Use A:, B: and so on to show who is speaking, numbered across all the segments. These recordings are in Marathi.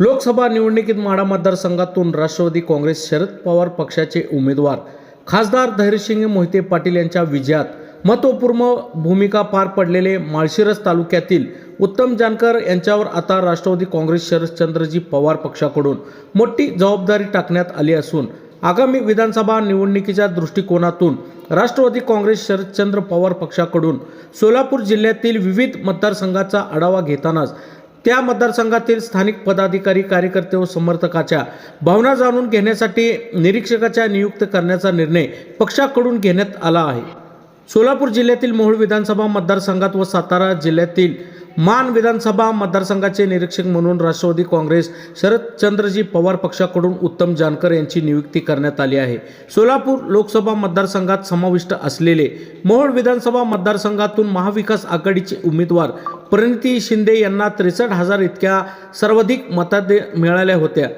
A: लोकसभा निवडणुकीत माढा मतदारसंघातून राष्ट्रवादी काँग्रेस शरद पवार पक्षाचे उमेदवार. खासदार धैर्यसिंग मोहिते पाटील यांच्या विजयात महत्त्वपूर्ण भूमिका पार पडलेले माळशिरस तालुक्यातील उत्तम जानकर यांच्यावर आता राष्ट्रवादी काँग्रेस शरदचंद्रजी पवार पक्षाकडून मोठी जबाबदारी टाकण्यात आली असून आगामी विधानसभा निवडणुकीच्या दृष्टिकोनातून राष्ट्रवादी काँग्रेस शरदचंद्र पवार पक्षाकडून सोलापूर जिल्ह्यातील विविध मतदारसंघाचा आढावा घेतानाच त्या मतदारसंघातील स्थानिक पदाधिकारी कार्यकर्ते व समर्थकाच्या भावना जाणून घेण्यासाठी निरीक्षकाच्या नियुक्त करण्याचा निर्णय पक्षाकडून घेण्यात आला आहे. सोलापूर जिल्ह्यातील मोहोळ विधानसभा मतदारसंघात व सातारा जिल्ह्यातील मान विधानसभा मतदारसंघाचे निरीक्षक म्हणून राष्ट्रवादी काँग्रेस शरदचंद्रजी पवार पक्षाकडून उत्तम जानकर यांची नियुक्ती करण्यात आली आहे. सोलापूर लोकसभा मतदारसंघात समाविष्ट असलेले मोहोळ विधानसभा मतदारसंघातून महाविकास आघाडीचे उमेदवार प्रणिती शिंदे यांना त्रेसष्ट हजार इतक्या सर्वाधिक मतादे मिळाल्या होत्या.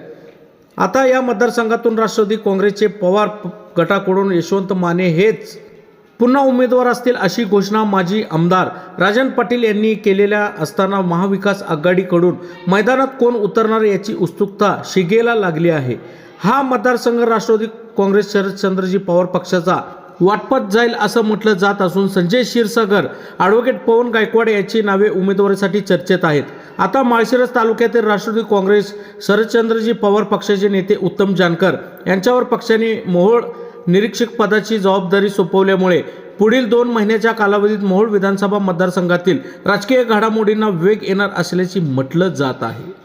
A: आता या मतदारसंघातून राष्ट्रवादी काँग्रेसचे पवार गटाकडून यशवंत माने हेच पुन्हा उमेदवार असतील अशी घोषणा माजी आमदार राजन पाटील यांनी केलेल्या असताना महाविकास आघाडीकडून मैदानात कोण उतरणार याची उत्सुकता शिगेला लागली आहे. हा मतदारसंघ राष्ट्रवादी काँग्रेस शरदचंद्रजी पवार पक्षाचा वाटपत जाईल असं म्हटलं जात असून संजय क्षीरसागर ॲडव्होकेट पवन गायकवाड याची नावे उमेदवारीसाठी चर्चेत आहेत. आता माळशिरस तालुक्यातील राष्ट्रवादी काँग्रेस शरदचंद्रजी पवार पक्षाचे नेते उत्तम जानकर यांच्यावर पक्षाने मोहोळ निरीक्षक पदाची जबाबदारी सोपवल्यामुळे पुढील दोन महिन्याच्या कालावधीत मोहोळ विधानसभा मतदारसंघातील राजकीय घडामोडींना वेग येणार असल्याचे म्हटलं जात आहे.